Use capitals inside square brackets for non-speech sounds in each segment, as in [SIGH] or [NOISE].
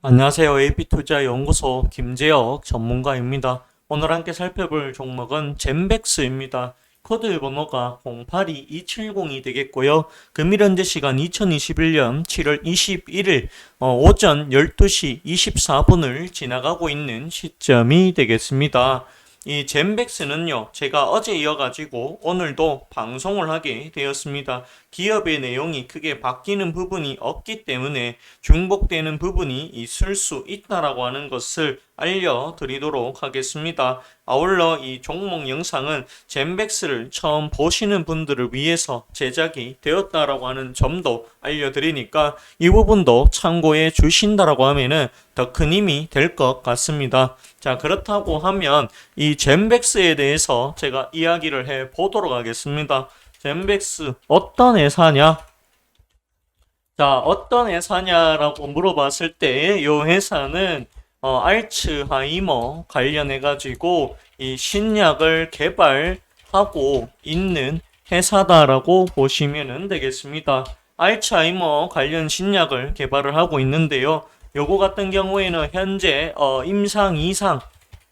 안녕하세요. AP투자연구소 김재혁 전문가입니다. 오늘 함께 살펴볼 종목은 젠백스입니다. 코드 번호가 082270이 되겠고요. 금일 현재 시간 2021년 7월 21일 어, 오전 12시 24분을 지나가고 있는 시점이 되겠습니다. 이 젠백스는요, 제가 어제 이어가지고 오늘도 방송을 하게 되었습니다. 기업의 내용이 크게 바뀌는 부분이 없기 때문에 중복되는 부분이 있을 수 있다라고 하는 것을 알려드리도록 하겠습니다. 아울러 이 종목 영상은 젠백스를 처음 보시는 분들을 위해서 제작이 되었다라고 하는 점도 알려드리니까 이 부분도 참고해 주신다라고 하면은 더 큰 힘이 될 것 같습니다. 자, 그렇다고 하면 이 젠백스에 대해서 제가 이야기를 해 보도록 하겠습니다. 젠백스 어떤 회사냐? 자, 어떤 회사냐라고 물어봤을 때 이 회사는 어, 알츠하이머 관련해 가지고 이 신약을 개발하고 있는 회사다라고 보시면 되겠습니다. 알츠하이머 관련 신약을 개발을 하고 있는데요. 요거 같은 경우에는 현재 어, 임상 이상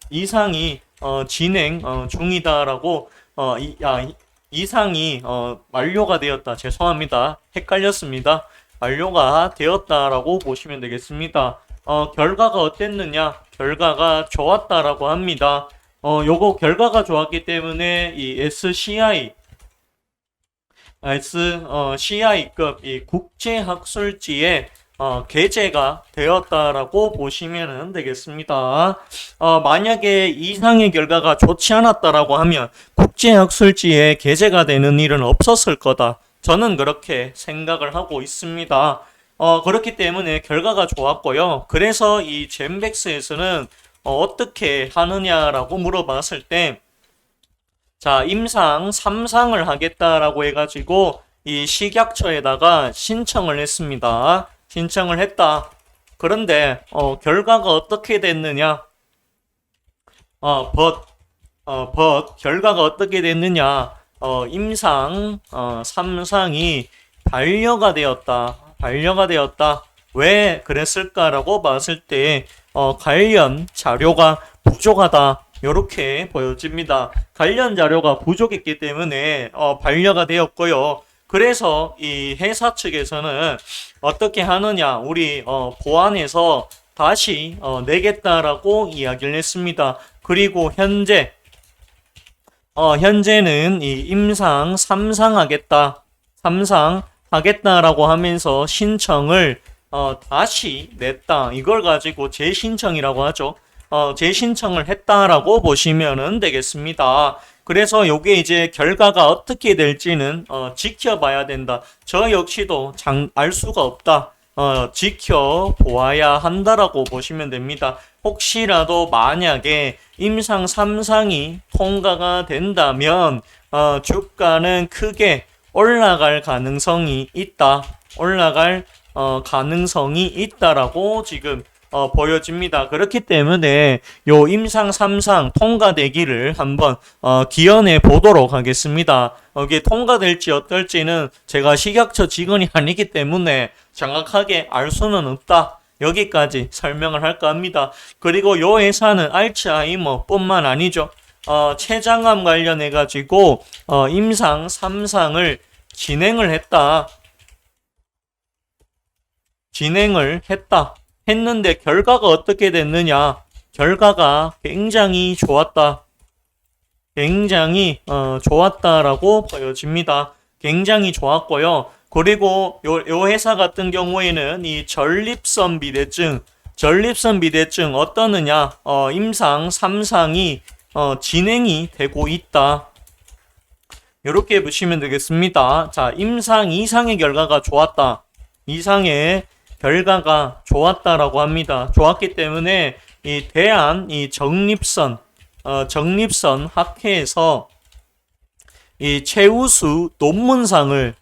이상이 어, 진행 어, 중이다라고 어, 이, 아, 이- 이상이 어, 완료가 되었다. 죄송합니다. 헷갈렸습니다. 완료가 되었다라고 보시면 되겠습니다. 어, 결과가 어땠느냐? 결과가 좋았다라고 합니다. 어, 요거 결과가 좋았기 때문에 이 SCI S 어, 이 국제 학술지에 어, 게재가 되었다라고 보시면 되겠습니다. 어, 만약에 이상의 결과가 좋지 않았다라고 하면 국제 학술지에 게재가 되는 일은 없었을 거다. 저는 그렇게 생각을 하고 있습니다. 어, 그렇기 때문에 결과가 좋았고요. 그래서 이 젠백스에서는 어, 어떻게 하느냐라고 물어봤을 때 자, 임상 3상을 하겠다라고 해가지고 이 식약처에다가 신청을 했습니다. 신청을 했다. 그런데 어, 결과가 어떻게 됐느냐? 어, but, 어, but 결과가 어떻게 됐느냐? 어, 임상 어, 3상이 반려가 되었다. 반려가 되었다. 왜 그랬을까라고 봤을 때 어, 관련 자료가 부족하다. 이렇게 보여집니다. 관련 자료가 부족했기 때문에 어, 반려가 되었고요. 그래서 이 회사 측에서는 어떻게 하느냐, 우리 어, 보안에서 다시 어, 내겠다라고 이야기를 했습니다. 그리고 현재 어, 현재는 이 임상 3상 하겠다, 3상 하겠다라고 하면서 신청을 어, 다시 냈다. 이걸 가지고 재신청이라고 하죠. 어, 재신청을 했다라고 보시면 되겠습니다. 그래서 요게 이제 결과가 어떻게 될지는 어, 지켜봐야 된다. 저 역시도 장, 알 수가 없다. 어, 지켜보아야 한다라고 보시면 됩니다. 혹시라도 만약에 임상 3상이 통과가 된다면 어, 주가는 크게 올라갈 가능성이 있다. 올라갈 어, 가능성이 있다라고 지금 어, 보여집니다. 그렇기 때문에 요 임상 3상 통과되기를 한번 어, 기원해 보도록 하겠습니다. 어, 이게 통과될지 어떨지는 제가 식약처 직원이 [LAUGHS] 아니기 때문에 정확하게 알 수는 없다. 여기까지 설명을 할까 합니다. 그리고 요 회사는 알츠하이머뿐만 아니죠. 어, 췌장암 관련해 가지고 어, 임상 3상을 진행을 했다. 진행을 했다. 했는데 결과가 어떻게 됐느냐? 결과가 굉장히 좋았다. 굉장히 어, 좋았다라고 보여집니다. 굉장히 좋았고요. 그리고 요, 요 회사 같은 경우에는 이 전립선 비대증, 전립선 비대증 어떠느냐? 어, 임상 3상이 어, 진행이 되고 있다. 이렇게 보시면 되겠습니다. 자, 임상 2상의 결과가 좋았다. 이상의 결과가 좋았다라고 합니다. 좋았기 때문에 이 대한 이 정립선 어, 정립선 학회에서 이 최우수 논문상을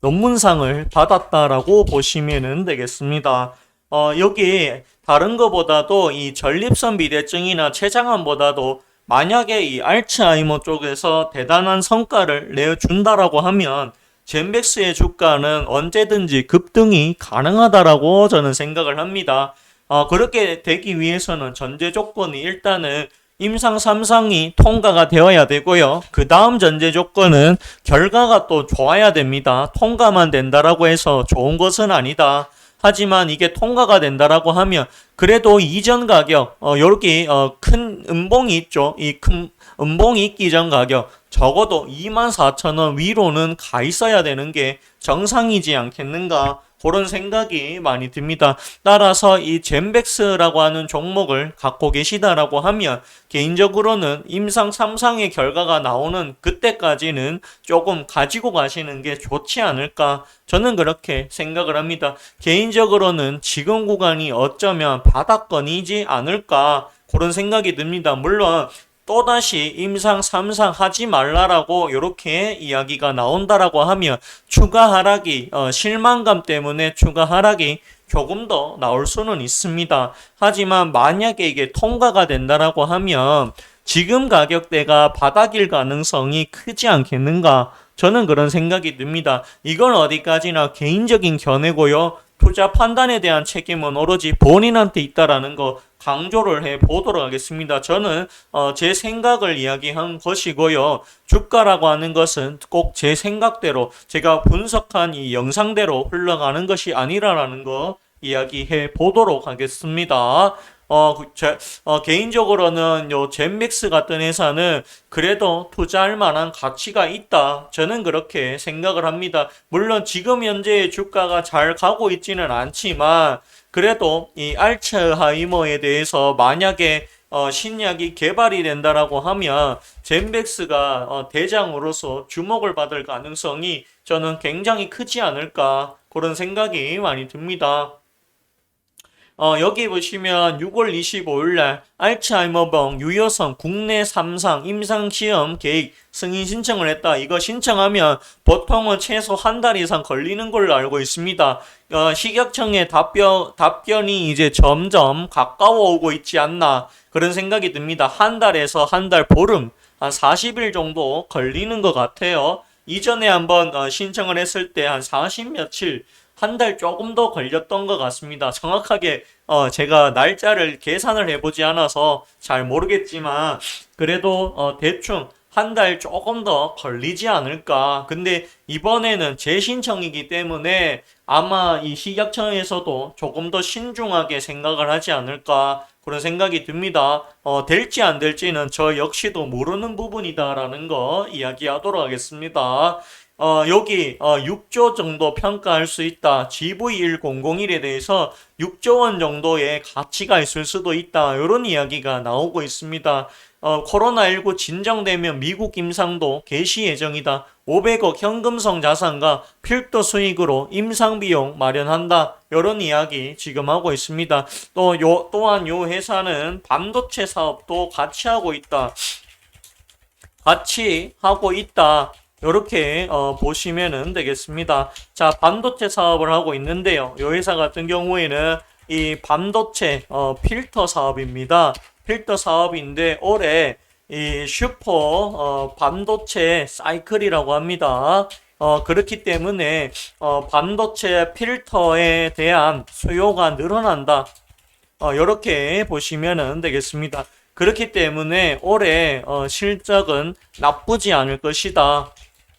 논문상을 받았다라고 보시면 되겠습니다. 어, 여기 다른 것보다도 이 전립선 비대증이나 췌장암보다도 만약에 이 알츠하이머 쪽에서 대단한 성과를 내준다라고 하면 젠백스의 주가는 언제든지 급등이 가능하다라고 저는 생각을 합니다. 어, 그렇게 되기 위해서는 전제 조건이 일단은 임상 3상이 통과가 되어야 되고요. 그 다음 전제 조건은 결과가 또 좋아야 됩니다. 통과만 된다라고 해서 좋은 것은 아니다. 하지만 이게 통과가 된다라고 하면 그래도 이전 가격 어 여기 어큰 음봉이 있죠. 이 큰 음봉이 있기 전 가격 적어도 24,000원 위로는 가 있어야 되는 게 정상이지 않겠는가? 그런 생각이 많이 듭니다. 따라서 이 젠백스라고 하는 종목을 갖고 계시다라고 하면 개인적으로는 임상 3상의 결과가 나오는 그때까지는 조금 가지고 가시는 게 좋지 않을까 저는 그렇게 생각을 합니다. 개인적으로는 지금 구간이 어쩌면 바닥권이지 않을까 그런 생각이 듭니다. 물론 또다시 임상 3상 하지 말라라고 이렇게 이야기가 나온다라고 하면 추가 하락이 어, 실망감 때문에 추가 하락이 조금 더 나올 수는 있습니다. 하지만 만약에 이게 통과가 된다라고 하면 지금 가격대가 바닥일 가능성이 크지 않겠는가? 저는 그런 생각이 듭니다. 이건 어디까지나 개인적인 견해고요. 투자 판단에 대한 책임은 오로지 본인한테 있다라는 거 강조를 해 보도록 하겠습니다. 저는 어, 제 생각을 이야기한 것이고요. 주가라고 하는 것은 꼭 제 생각대로 제가 분석한 이 영상대로 흘러가는 것이 아니라라는 거 이야기해 보도록 하겠습니다. 어, 그 제, 어, 개인적으로는 요 젠믹스 같은 회사는 그래도 투자할 만한 가치가 있다. 저는 그렇게 생각을 합니다. 물론 지금 현재 주가가 잘 가고 있지는 않지만 그래도 이 알츠하이머에 대해서 만약에 어, 신약이 개발이 된다라고 하면 젠백스가 어, 대장으로서 주목을 받을 가능성이 저는 굉장히 크지 않을까 그런 생각이 많이 듭니다. 어, 여기 보시면 6월 25일 날 알츠하이머병 유효성 국내 3상 임상시험 계획 승인 신청을 했다. 이거 신청하면 보통은 최소 한 달 이상 걸리는 걸로 알고 있습니다. 어, 식약청의 답변, 답변이 이제 점점 가까워 오고 있지 않나 그런 생각이 듭니다. 한 달에서 한 달 보름, 한 40일 정도 걸리는 것 같아요. 이전에 한번 어, 신청을 했을 때 한 40 며칠 한 달 조금 더 걸렸던 것 같습니다. 정확하게 어, 제가 날짜를 계산을 해보지 않아서 잘 모르겠지만 그래도 어, 대충 한 달 조금 더 걸리지 않을까. 근데 이번에는 재신청이기 때문에 아마 이 식약청에서도 조금 더 신중하게 생각을 하지 않을까 그런 생각이 듭니다. 어, 될지 안 될지는 저 역시도 모르는 부분이다라는 거 이야기하도록 하겠습니다. 어, 여기 어, 6조 정도 평가할 수 있다. GV1001에 대해서 6조 원 정도의 가치가 있을 수도 있다. 이런 이야기가 나오고 있습니다. 어, 코로나19 진정되면 미국 임상도 개시 예정이다. 500억 현금성 자산과 필도 수익으로 임상 비용 마련한다. 이런 이야기 지금 하고 있습니다. 또 요, 또한 요 회사는 반도체 사업도 같이 하고 있다. 같이 하고 있다. 이렇게 어, 보시면 되겠습니다. 자, 반도체 사업을 하고 있는데요. 이 회사 같은 경우에는 이 반도체 어, 필터 사업입니다. 필터 사업인데 올해 이 슈퍼 어, 반도체 사이클이라고 합니다. 어, 그렇기 때문에 어, 반도체 필터에 대한 수요가 늘어난다. 어, 이렇게 보시면 되겠습니다. 그렇기 때문에 올해 어, 실적은 나쁘지 않을 것이다.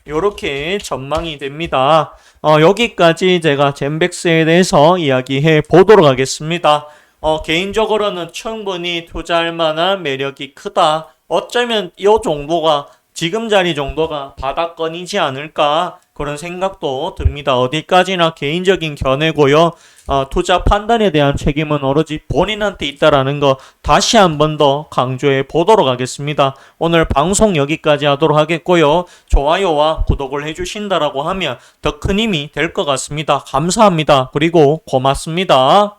이렇게 전망이 됩니다. 어, 여기까지 제가 젠백스에 대해서 이야기해 보도록 하겠습니다. 어, 개인적으로는 충분히 투자할 만한 매력이 크다. 어쩌면 이 정도가 지금 자리 정도가 바닥권이지 않을까 그런 생각도 듭니다. 어디까지나 개인적인 견해고요. 어, 투자 판단에 대한 책임은 오로지 본인한테 있다라는 거 다시 한 번 더 강조해 보도록 하겠습니다. 오늘 방송 여기까지 하도록 하겠고요. 좋아요와 구독을 해주신다라고 하면 더 큰 힘이 될 것 같습니다. 감사합니다. 그리고 고맙습니다.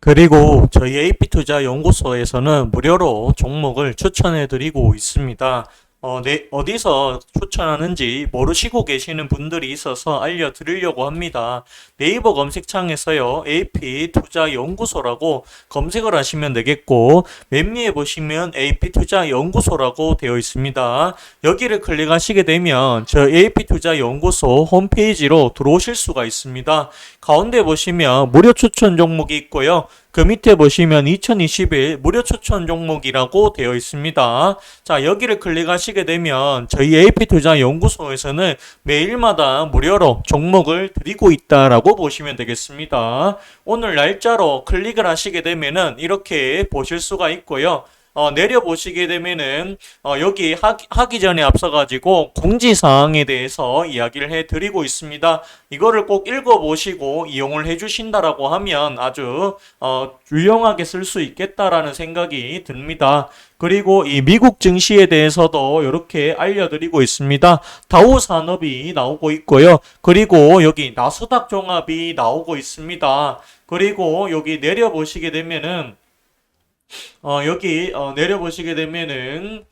그리고 저희 AP투자 연구소에서는 무료로 종목을 추천해 드리고 있습니다. 어, 네, 어디서 추천하는지 모르시고 계시는 분들이 있어서 알려드리려고 합니다. 네이버 검색창에서요, AP 투자 연구소라고 검색을 하시면 되겠고, 맨 위에 보시면 AP 투자 연구소라고 되어 있습니다. 여기를 클릭하시게 되면 저 AP 투자 연구소 홈페이지로 들어오실 수가 있습니다. 가운데 보시면 무료 추천 종목이 있고요. 그 밑에 보시면 2021 무료 추천 종목이라고 되어 있습니다. 자, 여기를 클릭하시게 되면 저희 AP투자 연구소에서는 매일마다 무료로 종목을 드리고 있다라고 보시면 되겠습니다. 오늘 날짜로 클릭을 하시게 되면은 이렇게 보실 수가 있고요. 어, 내려보시게 되면은 어, 여기 하기, 하기 전에 앞서가지고 공지사항에 대해서 이야기를 해드리고 있습니다. 이거를 꼭 읽어보시고 이용을 해주신다라고 하면 아주 어, 유용하게 쓸 수 있겠다라는 생각이 듭니다. 그리고 이 미국 증시에 대해서도 이렇게 알려드리고 있습니다. 다우 산업이 나오고 있고요. 그리고 여기 나스닥 종합이 나오고 있습니다. 그리고 여기 내려보시게 되면은 어, 여기 어, 내려보시게 되면은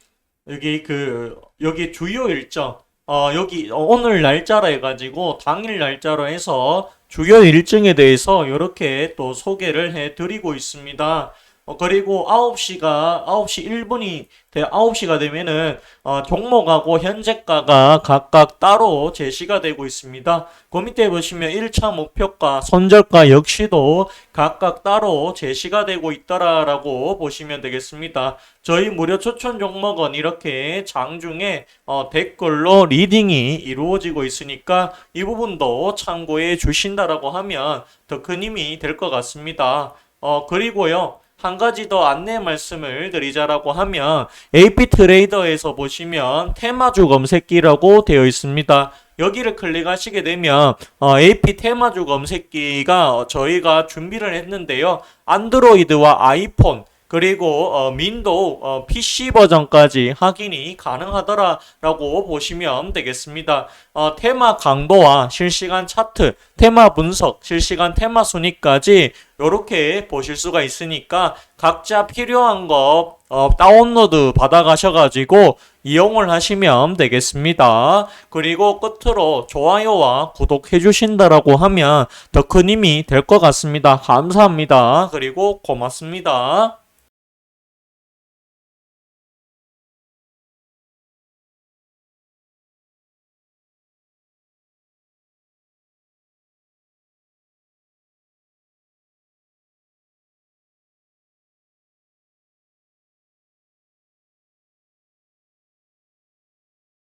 여기 그 여기 주요 일정 어, 여기 어, 오늘 날짜로 해가지고 당일 날짜로 해서 주요 일정에 대해서 이렇게 또 소개를 해드리고 있습니다. 어, 그리고 9시가 9시 1분이 돼 9시가 되면은 어, 종목하고 현재가가 각각 따로 제시가 되고 있습니다. 그 밑에 보시면 1차 목표가, 손절가 역시도 각각 따로 제시가 되고 있더라라고 보시면 되겠습니다. 저희 무료 추천 종목은 이렇게 장중에 어, 댓글로 리딩이 이루어지고 있으니까 이 부분도 참고해 주신다라고 하면 더 큰 힘이 될 것 같습니다. 어, 그리고요. 한 가지 더 안내 말씀을 드리자라고 하면 AP 트레이더에서 보시면 테마주 검색기라고 되어 있습니다. 여기를 클릭하시게 되면 어, AP 테마주 검색기가 어, 저희가 준비를 했는데요. 안드로이드와 아이폰 그리고 어, 윈도우 어, PC 버전까지 확인이 가능하더라라고 보시면 되겠습니다. 어, 테마 강도와 실시간 차트, 테마 분석, 실시간 테마 순위까지 이렇게 보실 수가 있으니까 각자 필요한 거 어, 다운로드 받아가셔가지고 이용을 하시면 되겠습니다. 그리고 끝으로 좋아요와 구독해 주신다라고 하면 더 큰 힘이 될 것 같습니다. 감사합니다. 그리고 고맙습니다.